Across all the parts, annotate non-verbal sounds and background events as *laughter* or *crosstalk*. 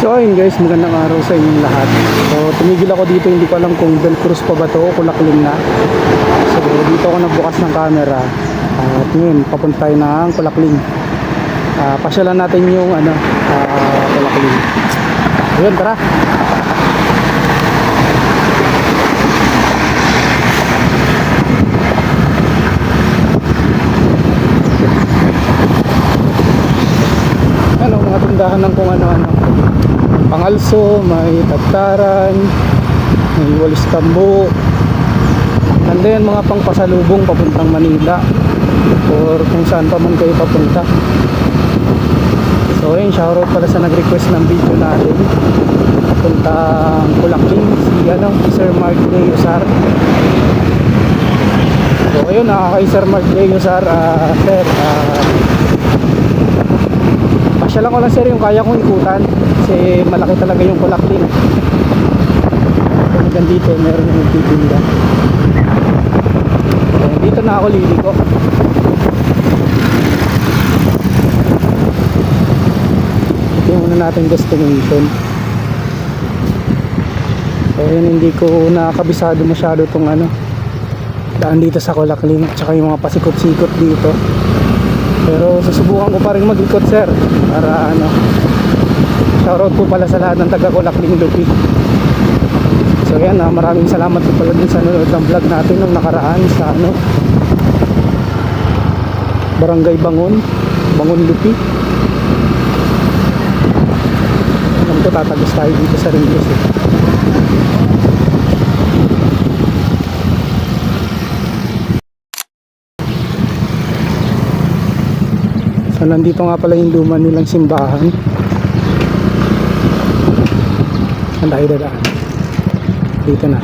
So ayun guys, magandang araw sa inyong lahat. So tumigil ako dito, hindi ko alam kung Del Cruz pa ba to o Kulakling na. So dito ako nagbukas ng camera. At ngayon, papunta tayo ng Kulakling. Uh, pasyalan natin yung ano, ah, Kulakling. Ayun, tara. ano, mga tindahan ng kung ano-ano. Pangalso, may tagtaran, may walis tambo. And then mga pangpasalubong papuntang Manila or kung saan pa man kayo papunta. So ayun, shoutout pala sa nag-request ng video natin. Papuntang Kulakling, si ano, Sir Mark Leosar. So ayun, nakakay Sir Mark Leosar, ah, Sir, ah, Pasyalan ko lang sir yung kaya kong ikutan kasi malaki talaga yung kulakling. Hanggang dito meron yung nagtitinda. So, dito na ako liliko. Ito yung una natin destination. So yun hindi ko nakakabisado masyado tong ano daan dito sa Kulakling at saka yung mga pasikot-sikot dito. Pero susubukan ko pa rin mag-ikot sir para ano shoutout po pala sa lahat ng taga Kulakling Lupi so yan ah, maraming salamat po pala din sa nanonood ng vlog natin nung nakaraan sa ano Barangay Bangon Bangon Lupi alam ko tatagos tayo dito sa Ringles eh. So nandito nga pala yung luma nilang simbahan. Saan tayo dadaan? Dito na.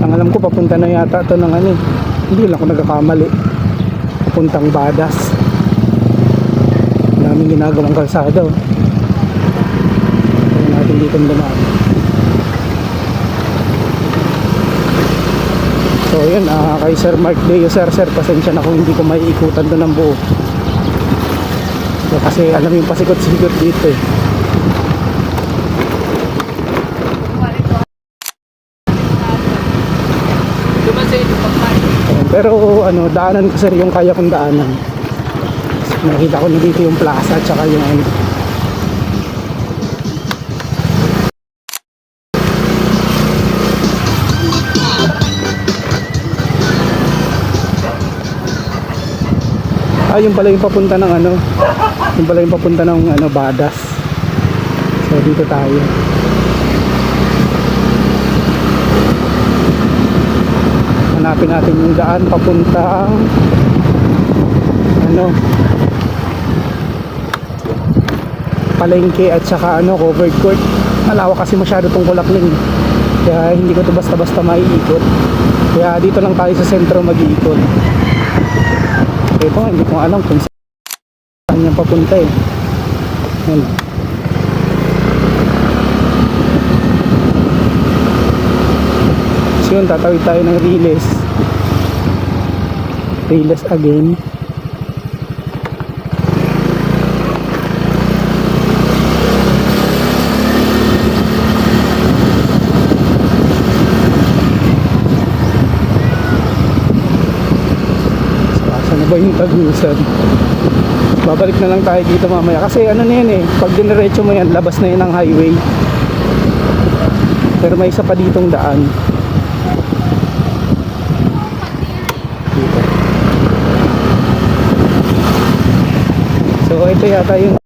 Ang alam ko papunta na yata to ng ano eh. Hindi lang ako nagkakamali. Papuntang Badas. Ang daming ginagawang kalsada oh. Tingnan natin dito dumaan. So yun, ah, kay Sir Mark Deo Sir, Sir, pasensya na kung hindi ko maiikutan doon ng buo. So, kasi alam yung pasikot-sikot dito eh. Ayan, Pero ano, daanan ko sir yung kaya kong daanan. Nakita ko na dito yung plaza at saka yung ano. Ah, yung pala yung papunta ng ano, yung pala yung papunta ng ano, Badas. So, dito tayo. Hanapin natin yung daan papuntang ano, palengke at saka ano, covered court. Malawak kasi masyado tong kulakling. Kaya hindi ko to basta-basta maiikot. Kaya dito lang tayo sa sentro mag-iikot. Ito hindi ko alam kung saan yan papunta eh. Yan. Yun, tatawid tayo ng Riles. Riles again. Ba yung tagusan? Babalik na lang tayo dito mamaya. Kasi ano na yan eh, pag diniretso mo yan, labas na yan ang highway. Pero may isa pa ditong daan. So ito yata yung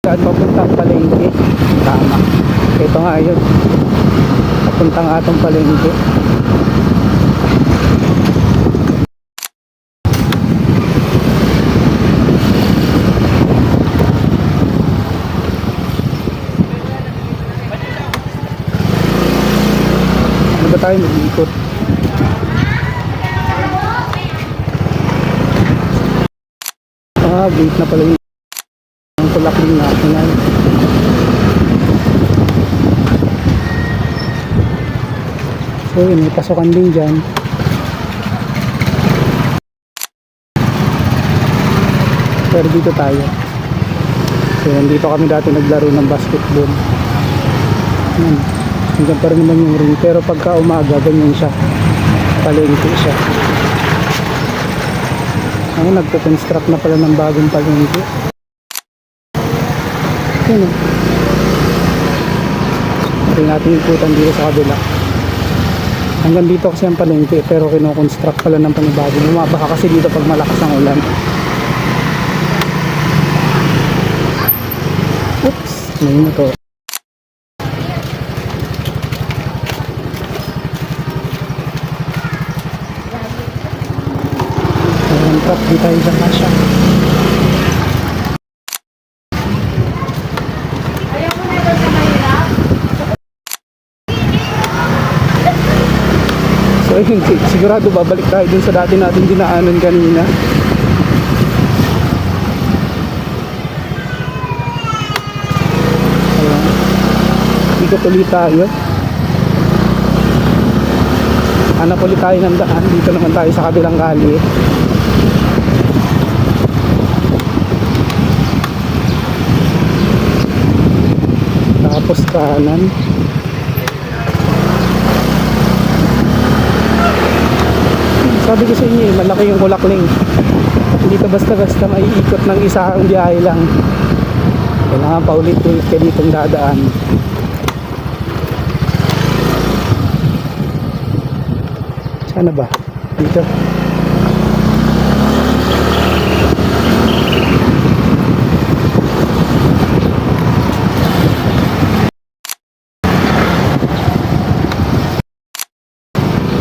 daan papuntang palengke. Tama. Ito nga yun. Papuntang atong palengke. Ano ba tayo mag-iikot? Ah, gate na pala yung ang Kulakling National. So yun, may pasokan din dyan. Pero dito tayo. Ayan, dito kami dati naglaro ng basketball. Ayan. Hanggang pa rin naman yung ring. Pero pagka umaga, ganyan siya. Palengke siya. Ayan, nagpo-construct na pala ng bagong palengke. Ayan o. Tingnan natin ikutan dito sa kabila. Hanggang dito kasi ang palengke pero kinoconstruct pala ng panibago. Bumabaha kasi dito pag malakas ang ulan. Oops, may motor. Truck, di tayo dyan kasya. So *laughs* yun, si- sigurado babalik tayo dun sa dati natin dinaanan kanina. Ayan. Ikot ulit tayo. Hanap ulit tayo ng daan. Dito naman tayo sa kabilang kali. Tapos kanan. Sabi ko sa inyo, malaki yung kulakling. Hindi ka basta-basta maiikot ng isa ang biyahe lang. Kailangan paulit-ulit ka ditong dadaan. Sana ba? Dito.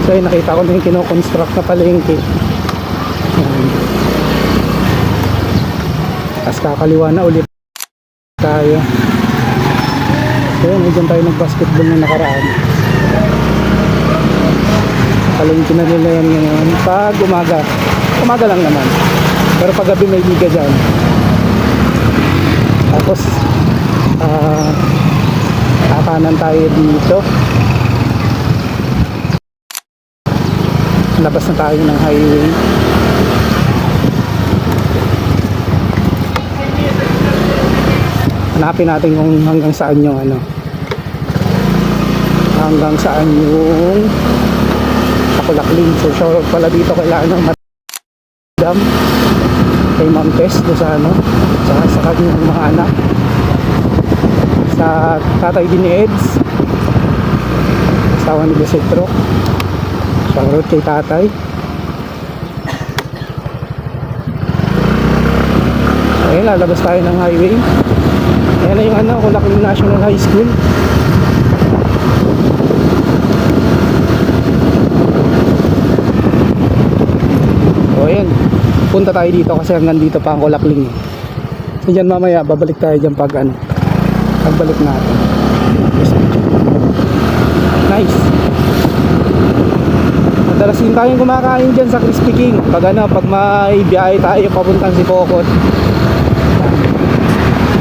So yun, nakita ko na yung kinoconstruct na palengke. Ayan. Tapos kakaliwa na ulit tayo. So yun, dyan tayo nag-basketball na nakaraan. Palengke na nila yan ngayon. Pag umaga, umaga lang naman. Pero pag gabi may liga dyan. Tapos, ah, kakanan tayo dito. Labas na tayo ng highway. Hanapin natin kung hanggang saan yung ano. Hanggang saan yung Takulakling so shoutout pala dito kailangan ng madam. Kay Ma'am Tess do sa ano sa, sa kanyang mga anak. Sa tatay din ni Eds. Asawa ni Besetro Shoutout kay tatay. Ayun, lalabas tayo ng highway. Ayan na yung ano, Kulakling National High School. O ayan, punta tayo dito kasi hanggang dito pa ang Kulakling. So dyan mamaya, babalik tayo dyan pag ano, pagbalik natin. Nice. Madalas din tayong kumakain dyan sa Crispy King. Pag ano, pag may biyahe tayo papuntang si Pokot.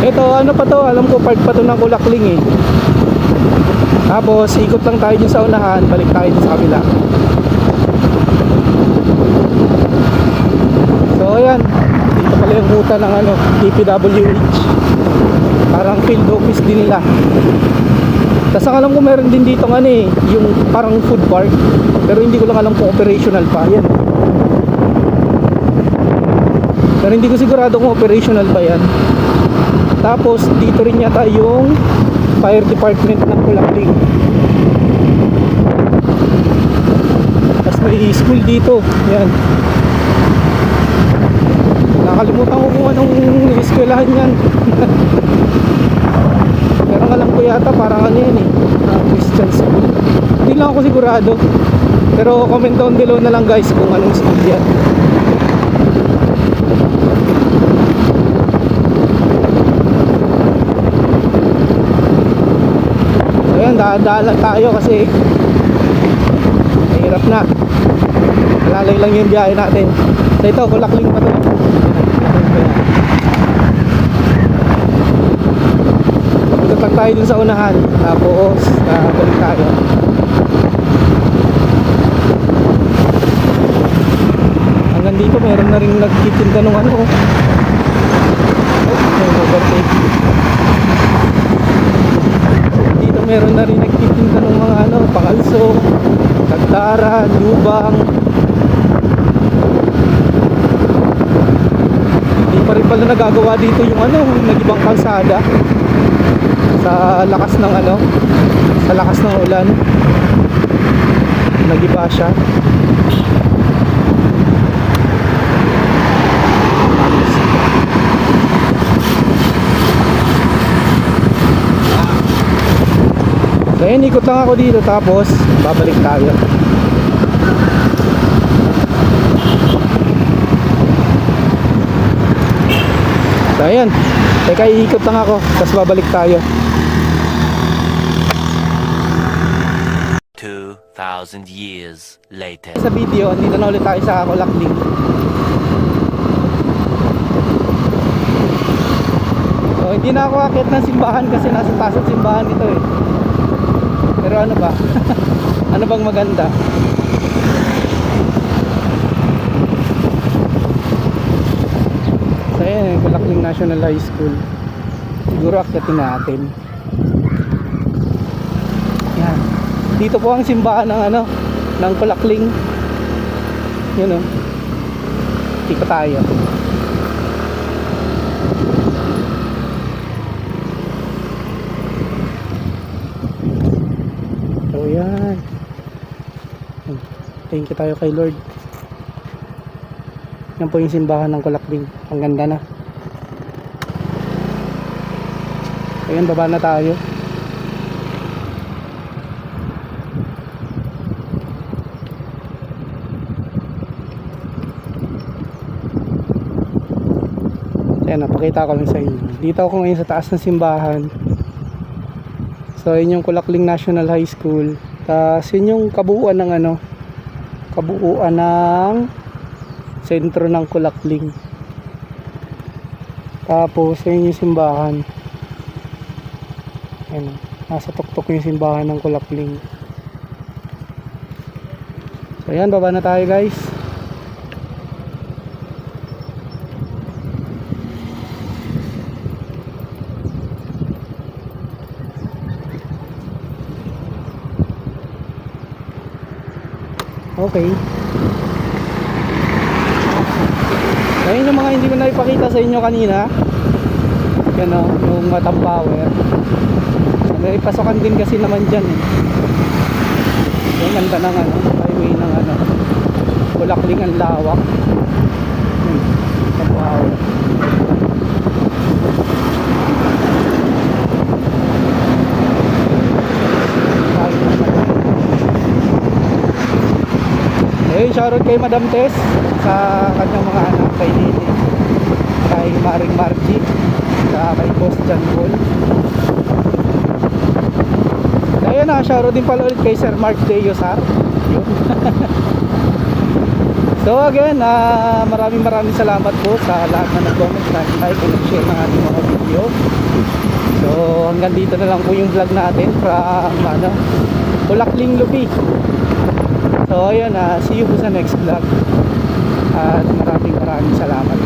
Ito, ano pa to? Alam ko part pa to ng Kulakling eh. Tapos, ikot lang tayo dyan sa unahan. Balik tayo dyan sa kabila. So, ayan. Dito pala yung ruta ng ano, DPWH. Parang field office din nila. Tapos ang alam ko meron din dito ano eh, yung parang food park. Pero hindi ko lang alam kung operational pa. Yan. Pero hindi ko sigurado kung operational pa yan. Tapos dito rin yata yung fire department ng Kulakling. Tapos may school dito. Yan. Nakalimutan ko kung anong eskwelahan yan. *laughs* Ang alam ko yata parang ano yan eh, ah, Christian school. Hindi lang ako sigurado. Pero comment down below na lang guys kung anong school yan. So yan, daan lang tayo kasi mahirap na. Malalay lang yung biyahe natin. So ito, kulakling pa to. tayo dun sa unahan. Tapos uh, oh, balik tayo. Hanggang dito meron na rin nagtitinda ng ano oh. may overtake dito meron na rin nagtitinda ng mga ano pangalso tagtara, lubang. Hindi pa rin pala nagagawa dito yung ano yung nagibang kalsada. Sa lakas ng ano, sa lakas ng ulan. Nagiba siya. So yun, ikot lang ako dito tapos babalik tayo. So ayun, teka iikot lang ako tapos babalik tayo. 2,000 years later. Sa video, dito na ulit tayo sa Kulakling. So hindi na ako akit ng simbahan kasi nasa taas ang simbahan ito eh. Pero ano ba? *laughs* ano bang maganda? So ayan, Kulakling National High School. Siguro akyatin natin. Yan. Dito po ang simbahan ng ano, ng Kulakling. Yun oh. Dito tayo. So yan. Thank you tayo kay Lord. Yan po yung simbahan ng Kulakling. Ang ganda na. Ayan, baba na tayo. Ayan, napakita ko lang sa inyo. Dito ako ngayon sa taas ng simbahan. So, yun yung Kulakling National High School. Tapos, yun yung kabuuan ng ano, kabuuan ng sentro ng Kulakling. Tapos, yun yung simbahan. Ayan, nasa tuktok yung simbahan ng Kulakling. So, ayan, baba na tayo guys. Okay. Ayun yung mga hindi ko na ipakita sa inyo kanina. Yan o, yung matang power. May pasokan din kasi naman dyan eh. Yung ganda ng ano, highway ng ano. Kulakling ang lawak. Yan, matang power. Eh, shoutout kay Madam Tess sa kanyang mga anak kay Nini, kay Maring Margie, sa kay Boss John Paul. Na, shoutout din pala ulit kay Sir Mark Deo Sar. Yun. *laughs* so again, ah, maraming maraming salamat po sa lahat na nag-comment, nag-like, and share ng ating mga video. So hanggang dito na lang po yung vlog natin from ano, Kulakling Lupi. So ayun, ah, see you po sa next vlog. At maraming maraming salamat.